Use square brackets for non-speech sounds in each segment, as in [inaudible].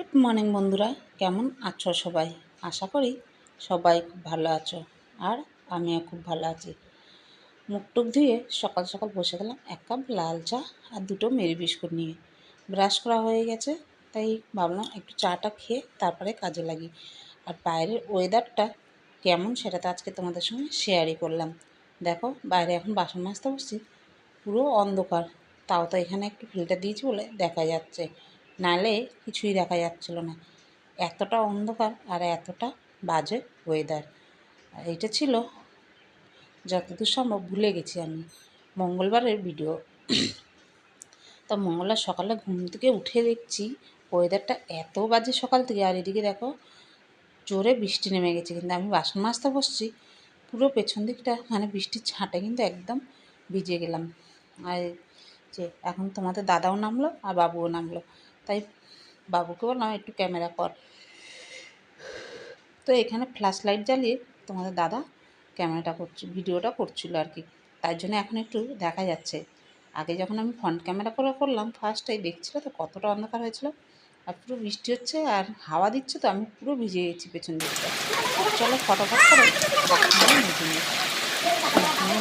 Good morning বন্ধুরা, কেমন আছো সবাই? আশা করি সবাই খুব ভালো আছো আর আমিও খুব ভালো আছি। মুখ টুক ধুয়ে সকাল সকাল বসে গেলাম এক কাপ লাল চা আর দুটো মেরি বিস্কুট নিয়ে। ব্রাশ করা হয়ে গেছে, তাই ভাবলাম একটু চাটা খেয়ে তারপরে কাজে লাগি। আর বাইরের ওয়েদারটা কেমন সেটা তো আজকে তোমাদের সঙ্গে শেয়ারই করলাম। দেখো, বাইরে এখন বাসন মাজতে বসছি, পুরো অন্ধকার। তাও তো এখানে একটু ফিল্টার দিয়েছি বলে দেখা যাচ্ছে। নালে কিছুই দেখা যাচ্ছিল না। এতটা অন্ধকার আর এতটা বাজে ওয়েদার এটা ছিল যতদূর সম্ভব ভুলে গেছি আমি। মঙ্গলবারের ভিডিও তা মঙ্গলবার সকালে ঘুম থেকে উঠে দেখছি ওয়েদারটা এত বাজে সকাল থেকে। আর এদিকে দেখো, জোরে বৃষ্টি নেমে গেছে। কিন্তু আমি বাসন মাজতে বসছি, পুরো পেছন দিকটা মানে বৃষ্টির ছাঁটে কিন্তু একদম ভিজে গেলাম। আর যে এখন তোমাদের দাদাও নামলো আর বাবুও নামলো। তাই বাবুকে বললাম একটু ক্যামেরা কর। তো এখানে ফ্ল্যাশ লাইট জ্বালিয়ে তোমাদের দাদা ক্যামেরাটা করছে, ভিডিওটা করছিল আর কি। তার জন্য এখন একটু দেখা যাচ্ছে। আগে যখন আমি ফ্রন্ট ক্যামেরা করে করলাম ফার্স্টটাই দেখছিল তো কতটা অন্ধকার হয়েছিল। আর পুরো বৃষ্টি হচ্ছে আর হাওয়া দিচ্ছে তো, আমি পুরো ভিজে গেছি পেছন দিকটা। চলো ফটোফট করে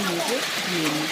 মেজে দিয়ে নিই।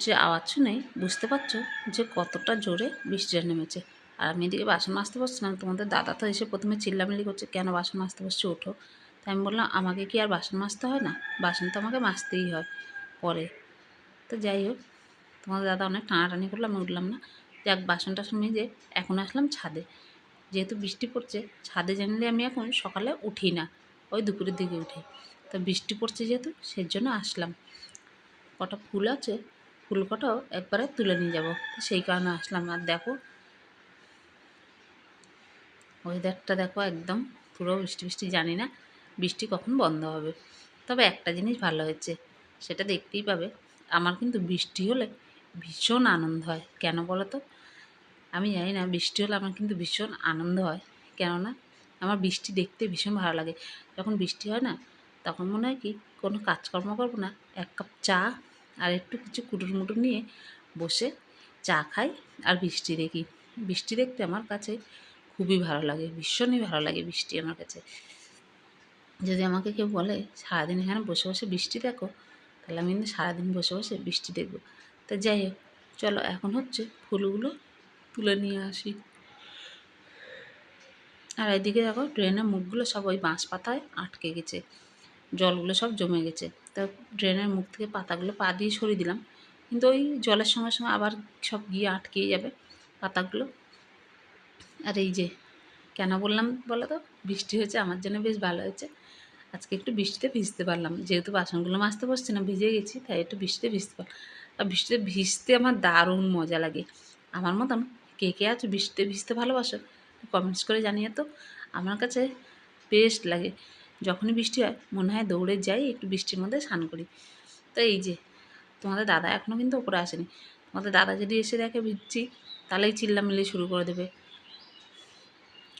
বৃষ্টির আওয়াজ শুনেই বুঝতে পারছ যে কতটা জোরে বৃষ্টিটা নেমেছে। আর আমি এদিকে বাসন মাজতে বসছিলাম, তোমাদের দাদা তো এসে প্রথমে চিল্লামিল্লি করছে, কেন বাসন মাজতে বসছে? ওঠো। তাই আমি বললাম, আমাকে কি আর বাসন মাজতে হয় না? বাসন তো আমাকে মাজতেই হয়। পরে, তো যাই হোক, তোমাদের দাদা অনেক টানাটানি করল, আমি উঠলাম না। যাক, বাসন টাসন মেজে এখন আসলাম ছাদে। যেহেতু বৃষ্টি পড়ছে, ছাদে জানলে আমি এখন সকালে উঠি না, ওই দুপুরের দিকে উঠি। তো বৃষ্টি পড়ছে যেহেতু সেই জন্য আসলাম। কটা ফুল আছে ফুল কটাও একবারে তুলে নিয়ে যাব। সেই কারণে আসলাম। আর দেখো ওয়েদারটা দেখো একদম পুরো বৃষ্টি বৃষ্টি জানি না বৃষ্টি কখন বন্ধ হবে। তবে একটা জিনিস ভালো হয়েছে, সেটা দেখতেই পাবে, আমার কিন্তু বৃষ্টি হলে ভীষণ আনন্দ হয়। কেন বলো তো আমি জানি না, বৃষ্টি হলে আমার কিন্তু ভীষণ আনন্দ হয়। কেননা, আমার বৃষ্টি দেখতে ভীষণ ভালো লাগে। যখন বৃষ্টি হয় না, তখন মনে হয় কি, কোনো কাজকর্ম করব না, এক কাপ চা আর একটু কিছু কুটুর মুটুর নিয়ে বসে চা খাই আর বৃষ্টি দেখি। বৃষ্টি দেখতে আমার কাছে খুবই ভালো লাগে, ভীষণই ভালো লাগে বৃষ্টি আমার কাছে। যদি আমাকে কেউ বলে, সারাদিন এখানে বসে বসে বৃষ্টি দেখো, তাহলে আমি কিন্তু সারাদিন বসে বসে বৃষ্টি দেখব। তা যাই হোক, চলো এখন হচ্ছে ফুলগুলো তুলে নিয়ে আসি। আর এদিকে দেখো ড্রেনের মুখগুলো সব ওই বাঁশ পাতায় আটকে গেছে। জলগুলো সব জমে গেছে। তা ড্রেনের মুখ থেকে পাতাগুলো পা দিয়ে সরিয়ে দিলাম। কিন্তু ওই জলের সঙ্গে সঙ্গে আবার সব গিয়ে আটকে যাবে পাতাগুলো। আর এই যে, কেন বললাম বলো তো? বৃষ্টি হয়েছে, আমার জন্য বেশ ভালো হয়েছে। আজকে একটু বৃষ্টিতে ভিজতে পারলাম। যেহেতু বাসনগুলো মাজতে বসছি না, ভিজে গেছি, তাই একটু বৃষ্টিতে ভিজতে পারলাম। আর বৃষ্টিতে ভিজতে আমার দারুণ মজা লাগে। আমার মতন কে কে আছো বৃষ্টিতে ভিজতে ভালোবাসো? কমেন্টস করে জানিয়ে তো। আমার কাছে বেস্ট লাগে। যখনই বৃষ্টি হয়, মনে হয় দৌড়ে যাই, একটু বৃষ্টির মধ্যে স্নান করি। তো এই যে, তোমাদের দাদা এখনও কিন্তু ওপরে আসেনি। তোমাদের দাদা যদি এসে দেখে ভিজছি, তাহলেই চিল্লা চিল্লামিল্লি শুরু করে দেবে।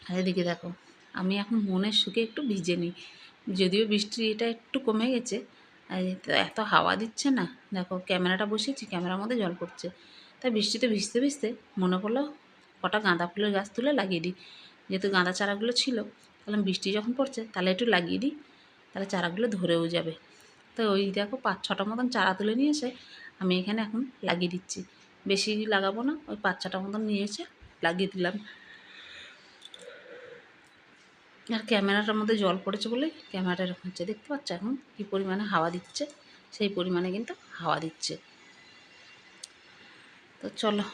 আর এদিকে দেখো, আমি এখন মনের সুখে একটু ভিজে নিই। যদিও বৃষ্টি এটা একটু কমে গেছে এত হাওয়া দিচ্ছে না। দেখো, ক্যামেরাটা বসিয়েছি, ক্যামেরার মধ্যে জল পড়ছে। তাই বৃষ্টিতে ভিজতে ভিজতে মনে পড়ল, কটা গাঁদা ফুলের গাছ তুলে লাগিয়ে দিই। যেহেতু গাঁদা চারাগুলো ছিল তাহলে বৃষ্টি যখন পড়ছে, তাহলে একটু লাগিয়ে দিই, তাহলে চারাগুলো ধরেও যাবে। তো ওই দেখো পাঁচ ছটা মতন চারা তুলে নিয়ে এসে আমি এখানে এখন লাগিয়ে দিচ্ছি। বেশি লাগাবো না, ওই পাঁচ ছটা মতন নিয়ে এসে লাগিয়ে দিলাম। আর ক্যামেরাটার মধ্যে জল পড়েছে বলে ক্যামেরাটা এরকম হচ্ছে, দেখতে পাচ্ছ এখন কী পরিমাণে হাওয়া দিচ্ছে? সেই পরিমাণে কিন্তু হাওয়া দিচ্ছে। তো চলো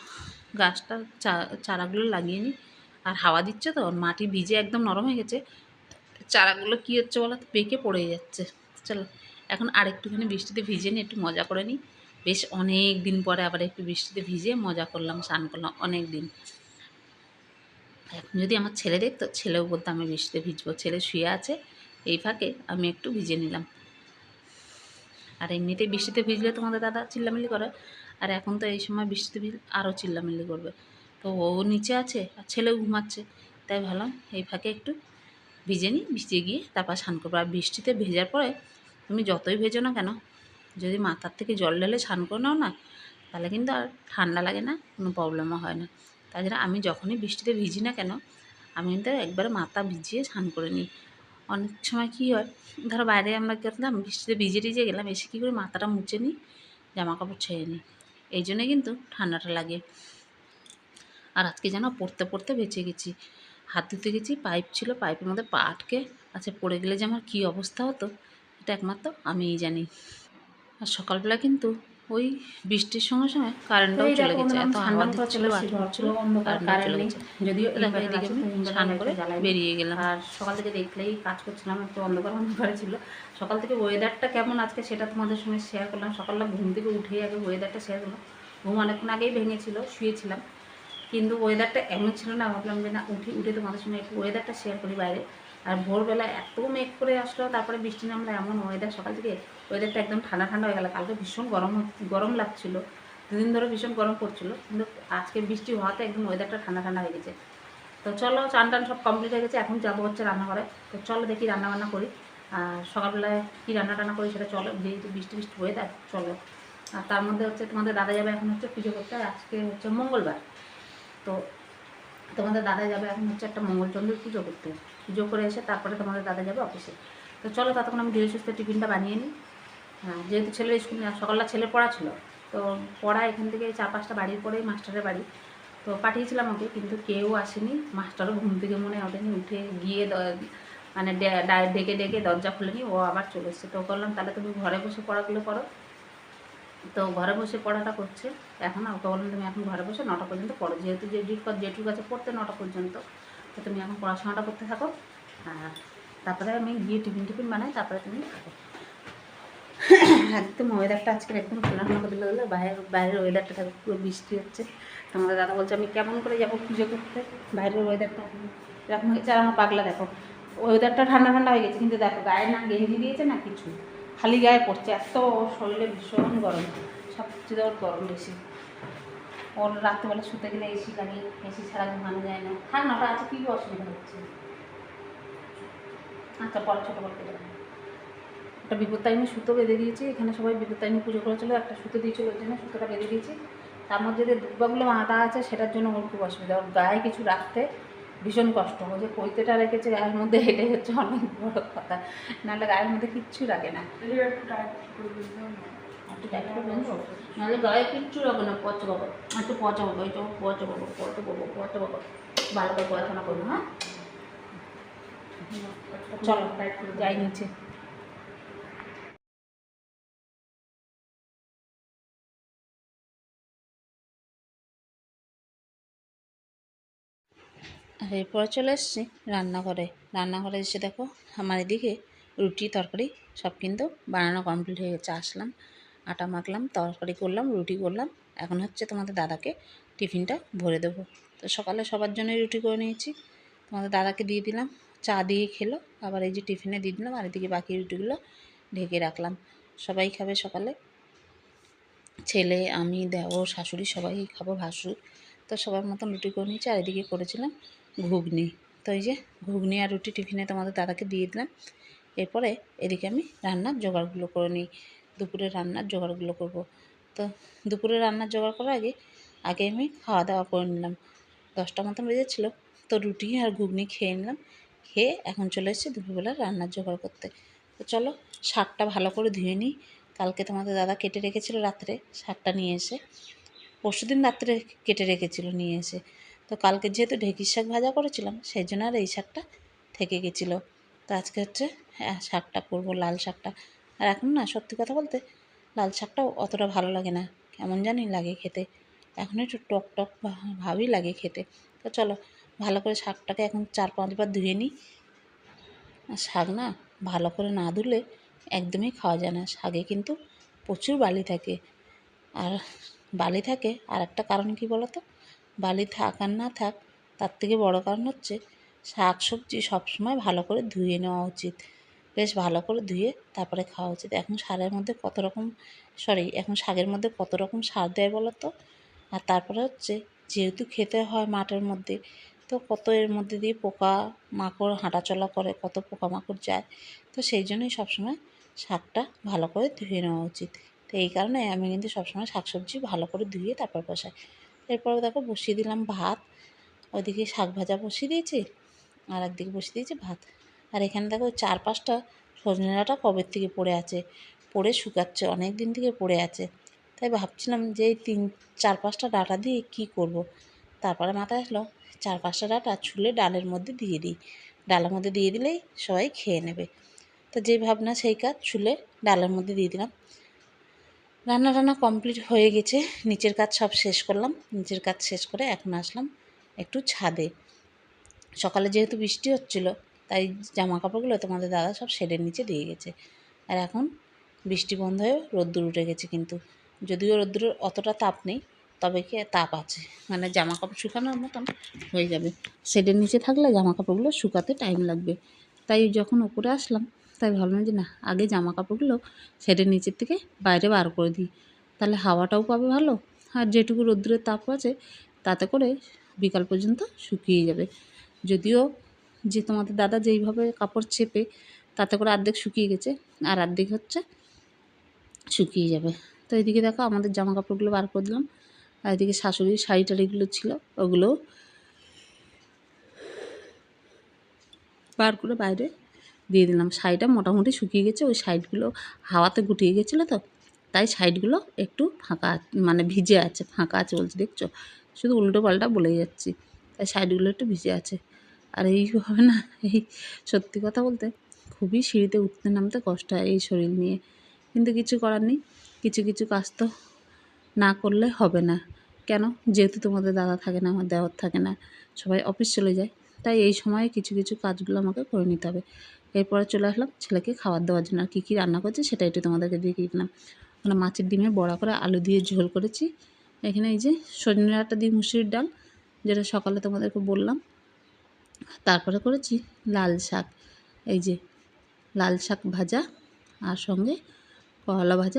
গাছটা চারাগুলো লাগিয়ে নিই। আর হাওয়া দিচ্ছে তো মাটি ভিজে একদম নরম হয়ে গেছে। চারাগুলো কী হচ্ছে বলো তো? পেকে পড়ে যাচ্ছে। চলো, এখন আরেকটুখানি বৃষ্টিতে ভিজে নিই একটু মজা করে নিই। বেশ অনেক দিন পরে আবার একটু বৃষ্টিতে ভিজে মজা করলাম, স্নান করলাম, অনেক দিন। এখন যদি আমার ছেলে দেখতো, ছেলেও বলতো আমি বৃষ্টিতে ভিজবো, ছেলে শুয়ে আছে, এই ফাঁকে আমি একটু ভিজে নিলাম। আর এমনিতেই বৃষ্টিতে ভিজলে তোমাদের দাদা চিল্লামিল্লি করে, আর এখন তো এই সময় বৃষ্টিতে ভিজ আরও চিল্লামিল্লি করবে। তো ও নিচে আছে আর ছেলেও ঘুমাচ্ছে। তাই ভাবলাম এই ফাঁকে একটু ভিজে নিই ভিজে গিয়ে তারপর স্নান করব। আর বৃষ্টিতে ভেজার পরে তুমি যতই ভেজো না কেন, যদি মাথার থেকে জল ঢেলে স্নান করে নাও না, তাহলে কিন্তু আর ঠান্ডা লাগে না, কোনো প্রবলেমও হয় না। জন্য আমি যখনই বৃষ্টিতে ভিজি না কেন, আমি কিন্তু একবারে মাথা ভিজিয়ে স্নান করে নিই। অনেক সময় কী হয়, ধরো বাইরে আমরা গেলাম, বৃষ্টিতে ভিজে টিজে গেলাম, এসে কী করে মাথাটা মুছে নিই জামা কাপড় ছেড়ে নিই। এই জন্যে কিন্তু ঠান্ডাটা লাগে। আর আজকে যেন পড়তে পড়তে বেঁচে গেছি। হাত ধুতে গেছি পাইপ ছিল পাইপের মধ্যে পা আটকে আচ্ছা পড়ে গেলে যে আমার কী অবস্থা হতো এটা একমাত্র আমিই জানি। আর সকালবেলা কিন্তু ওই বৃষ্টির সঙ্গে সঙ্গে কারেন্টটাও চলে গেছে এত হাওয়া দিচ্ছিল হচ্ছিল চলে গেছে। যদিও দেখো এদিকে আমি স্নান করে বেরিয়ে গেলাম। আর সকাল থেকে দেখলেই কাজ করছিলাম একটু অন্ধকার অন্ধকারে ছিল। সকাল থেকে ওয়েদারটা কেমন আজকে সেটা তোমাদের সঙ্গে শেয়ার করলাম। সকালবেলা ঘুম থেকে উঠেই আগে ওয়েদারটা শেয়ার করলাম। ঘুম অনেকক্ষণ আগেই ভেঙেছিল শুয়েছিলাম। কিন্তু ওয়েদারটা এমন ছিল না, ভাবলাম যে না, উঠি, উঠে তোমাদের সঙ্গে একটু ওয়েদারটা শেয়ার করি বাইরে। আর ভোরবেলা এত মেঘ করে আসলো, তারপরে বৃষ্টি নামলো, এমন ওয়েদার সকাল থেকে ওয়েদারটা একদম ঠান্ডা ঠান্ডা হয়ে গেল। কালকে ভীষণ গরম গরম লাগছিল। দুদিন ধরে ভীষণ গরম পড়ছিল, কিন্তু আজকে বৃষ্টি হওয়াতে একদম ওয়েদারটা ঠান্ডা ঠান্ডা হয়ে গেছে। তো চলো চান টান সব কমপ্লিট হয়ে গেছে, এখন যাব হচ্ছে রান্নাঘরে। তো চলো দেখি রান্না বান্না করি। আর সকালবেলায় কী রান্না টান্না করি সেটা চলো, যেহেতু বৃষ্টি বৃষ্টি ওয়েদার চলো। আর তার মধ্যে হচ্ছে তোমাদের দাদা যাবে এখন হচ্ছে পুজো করতে আজকে হচ্ছে মঙ্গলবার। তো তোমাদের দাদা যাবে এখন হচ্ছে একটা মঙ্গলচন্দ্রের পুজো করতে। পুজো করে এসে তারপরে তোমাদের দাদা যাবে অফিসে। তো চলো ততক্ষণ আমি ধীরে সুস্থ টিফিনটা বানিয়ে নিই। হ্যাঁ যেহেতু ছেলের স্কুল সকালটা ছেলে পড়া ছিল, তো পড়া এখান থেকে চার পাঁচটা বাড়ির পরেই মাস্টারের বাড়ি। তো পাঠিয়েছিলাম ওকে, কিন্তু কেউ আসেনি। মাস্টারও ঘুম থেকে মনে ওঠেনি উঠে গিয়ে মানে ডেকে ডেকে দরজা খুলেনি ও আবার চলে এসছে। তো করলাম, তাহলে তুমি ঘরে বসে পড়াগুলো করো। তো ঘরে বসে পড়াটা করছে। এখন ওকে বললাম, তুমি এখন ঘরে বসে নটা পর্যন্ত পড়ো। যেহেতু যে যেটুকু আছে পড়তে নটা পর্যন্ত। তো তুমি এখন পড়াশোনাটা করতে থাকো। আর তারপরে আমি গিয়ে টিফিন টিফিন বানাই, তারপরে তুমি খাব। একদম ওয়েদারটা আজকে একদম ঠান্ডা করে দিলে বাইরের বাইরের ওয়েদারটা থাকে পুরো বৃষ্টি হচ্ছে। তোমাদের দাদা বলছে, আমি কেমন করে যাব পুজো করতে? বাইরের ওয়েদারটা এরকম হয়েছে। আর আমার পাগলা, দেখো ওয়েদারটা ঠান্ডা ঠান্ডা হয়ে গেছে। কিন্তু দেখো, গায়ে না গেঞ্জি দিয়েছে না কিছু। খালি গায়ে পড়ছে, এত ওর শরীরে ভীষণ গরম সবচেয়ে ওর গরম বেশি। ওর রাত্রেবেলা শুতে গেলে এসি লাগে এসি ছাড়া ঘুমানো যায় না। ওটা আছে, কী অসুবিধা হচ্ছে? আচ্ছা পরে ছোটো করতে যাব একটা টাইমে সুতো বেঁধে দিয়েছি, এখানে সবাই টাইমে পুজো করেছিল, একটা সুতো দিয়েছিল, ওই জন্য সুতোটা বেঁধে দিয়েছি। তার মধ্যে যে দুর্বাগুলো বাঁধা আছে, সেটার জন্য ওর খুব অসুবিধা। ওর গায়ে কিছু রাখতে ভীষণ কষ্ট ওই যে পৈতেটা রেখেছে গায়ের মধ্যে এটাই হচ্ছে অনেক বড় কথা। নাহলে গায়ের মধ্যে কিচ্ছু লাগে না। একটু টাইট করে বেঁধো নাহলে গায়ে কিচ্ছু লাগে না পচ বাবা একটু পচা বাবা একটু পচা বাবা পচা বাবা পচা বাবা ভালো করে পড়াশোনা করব হ্যাঁ? চলো যাই নিচে। এরপরে চলে এসেছি রান্নাঘরে। রান্নাঘরে এসে দেখো আমার এদিকে রুটি, তরকারি সব কিন্তু বানানো কমপ্লিট হয়ে গেছে। আসলাম, আটা মাখলাম, তরকারি করলাম, রুটি করলাম। এখন হচ্ছে তোমাদের দাদাকে টিফিনটা ভরে দেবো। তো সকালে সবার জন্যই রুটি করে নিয়েছি। তোমাদের দাদাকে দিয়ে দিলাম, চা দিয়ে খেলো, আবার এই যে টিফিনে দিয়ে দিলাম, আর এদিকে বাকি রুটিগুলো ঢেকে রাখলাম। সবাই খাবে সকালে। ছেলে, আমি, দেওর, শাশুড়ি সবাই খাব, ভাসুর। তো সবার মতন রুটি করে নিয়েছি, আর এদিকে করেছিলাম ঘুগনি। তো এই যে ঘুগনি আর রুটি টিফিনে তোমাদের দাদাকে দিয়ে দিলাম। এরপরে এদিকে আমি রান্নার জোগাড়গুলো করে নিই। দুপুরে রান্নার জোগাড়গুলো করব। তো দুপুরে রান্নার জোগাড় করার আগে আগে আমি খাওয়া দাওয়া করে নিলাম। দশটা মতন বেজেছিলো, তো রুটি আর ঘুগনি খেয়ে নিলাম। খেয়ে এখন চলে এসেছি দুপুরবেলা রান্নার জোগাড় করতে। তো চলো, শাকটা ভালো করে ধুয়ে নিই। কালকে তোমাদের দাদা কেটে রেখেছিল রাত্রে, শাকটা নিয়ে এসে। পরশুদিন রাত্রে কেটে রেখেছিল, নিয়ে এসে। তো কালকে যেহেতু ঢেঁকির শাক ভাজা করেছিলাম, সেই জন্য আর এই শাকটা থেকে গেছিল। তো আজকে হচ্ছে হ্যাঁ শাকটা করব, লাল শাকটা। আর এখন না, সত্যি কথা বলতে, লাল শাকটাও অতটা ভালো লাগে না। কেমন জানি লাগে খেতে। এখন একটু টক টক ভাবই লাগে খেতে। তো চলো, ভালো করে শাকটাকে এখন চার পাঁচবার ধুয়ে নিই। শাক না, ভালো করে না ধুলে একদমই খাওয়া যায় না। শাকে কিন্তু প্রচুর বালি থাকে। আর বালি থাকে আর একটা কারণ কি বলো তো বালি থাক আর না থাক, তার থেকে বড় কারণ হচ্ছে শাক সবজি সবসময় ভালো করে ধুয়ে নেওয়া উচিত। বেশ ভালো করে ধুয়ে তারপরে খাওয়া উচিত। এখন সারের মধ্যে কত রকম সরি এখন শাকের মধ্যে কত রকম সার দেয় বলো তো? আর তারপরে হচ্ছে যেহেতু খেতে হয় মাঠের মধ্যে, তো কত এর মধ্যে দিয়ে পোকা মাকড়, হাঁটাচলা করে কত পোকামাকড় যায়, তো সেই জন্যই সবসময় শাকটা ভালো করে ধুয়ে নেওয়া উচিত। তো এই কারণে আমি কিন্তু সবসময় শাক সবজি ভালো করে ধুয়ে তারপর বসাই। এরপরে দেখো বসিয়ে দিলাম ভাত। ওইদিকে শাক ভাজা বসিয়ে দিয়েছি, আর একদিকে বসিয়ে দিয়েছি ভাত। আর এখানে দেখো চার পাঁচটা সজনে ডাঁটা কবের থেকে পড়ে আছে? পড়ে শুকাচ্ছে অনেক দিন থেকে পড়ে আছে। তাই ভাবছিলাম যে এই তিন, চার পাঁচটা ডাঁটা দিয়ে কী করব। তারপরে মাথায় আসলো, চার পাঁচটা ডাঁটা ছুলে ডালের মধ্যে দিয়ে দিই। ডালের মধ্যে দিয়ে দিলেই সবাই খেয়ে নেবে। তো যে ভাবনা, সেই কাজ, ছুলে ডালের মধ্যে দিয়ে দিলাম। রান্না টান্না কমপ্লিট হয়ে গেছে। নিচের কাজ সব শেষ করলাম। নিচের কাজ শেষ করে এখন আসলাম একটু ছাদে। সকালে যেহেতু বৃষ্টি হচ্ছিল, তাই জামা কাপড়গুলো তোমাদের দাদা সব শেডের নিচে দিয়ে গেছে। আর এখন বৃষ্টি বন্ধ হয়ে রোদ্দুর উঠে গেছে কিন্তু। যদিও রোদ্দুরের অতটা তাপ নেই, তবে কি তাপ আছে? মানে জামা কাপড় শুকানোর মতন হয়ে যাবে। শেডের নিচে থাকলে জামা কাপড়গুলো শুকাতে টাইম লাগবে। তাই যখন উপরে আসলাম তাই ভাবলাম যে না, আগে জামা কাপড়গুলো শেডের নিচের থেকে বাইরে বার করে দিই। তাহলে হাওয়াটাও পাবে ভালো, আর যেটুকু রোদ্দুরের তাপ আছে তাতে করে বিকাল পর্যন্ত শুকিয়ে যাবে। যদিও যে তোমাদের দাদা যেইভাবে কাপড় চেপে তাতে করে অর্ধেক শুকিয়ে গেছে, আর অর্ধেক হচ্ছে শুকিয়ে যাবে। তো এদিকে দেখো আমাদের জামা কাপড়গুলো বার করে দিলাম, আর এদিকে শাশুড়ির শাড়ি টাড়িগুলো ছিল, ওগুলো বার করে বাইরে দিয়ে দিলাম। শাড়িটা মোটামুটি শুকিয়ে গেছে, ওই সাইডগুলো হাওয়াতে গুটিয়ে গেছিল তো, তাই সাইডগুলো একটু ফাঁকা মানে ভিজে আছে, ফাঁকা আছে বলছি, দেখছ? শুধু উল্টো পাল্টা বলে যাচ্ছি, তাই সাইডগুলো একটু ভিজে আছে। আর এই [laughs] হবে না, এই সত্যি কথা বলতে খুবই সিঁড়িতে উঠতে নামতে কষ্ট হয় এই শরীর নিয়ে, কিন্তু কিছু করার নেই, কিছু কিছু কাজ তো না করলে হবে না। কেন? যেহেতু তোমাদের দাদা থাকে না, আমার দেওয়ার থাকে না, সবাই অফিস চলে যায়, তাই এই সময়ে কিছু কিছু কাজগুলো আমাকে করে নিতে হবে। এরপরে চলে আসলাম ছেলেকে খাবার দেওয়ার জন্য। আর কী কী রান্না করছে সেটা একটু তোমাদেরকে দেখিয়ে দিলাম। মানে মাছের ডিমে বড়া করে, আলু দিয়ে ঝোল করেছি। এখানে এই যে সজনে ডাঁটা দিয়ে মুসুরির ডাল, যেটা সকালে তোমাদেরকে বললাম। তারপরে করেছি লাল শাক। এই যে লাল শাক ভাজা, আর সঙ্গে করলা ভাজা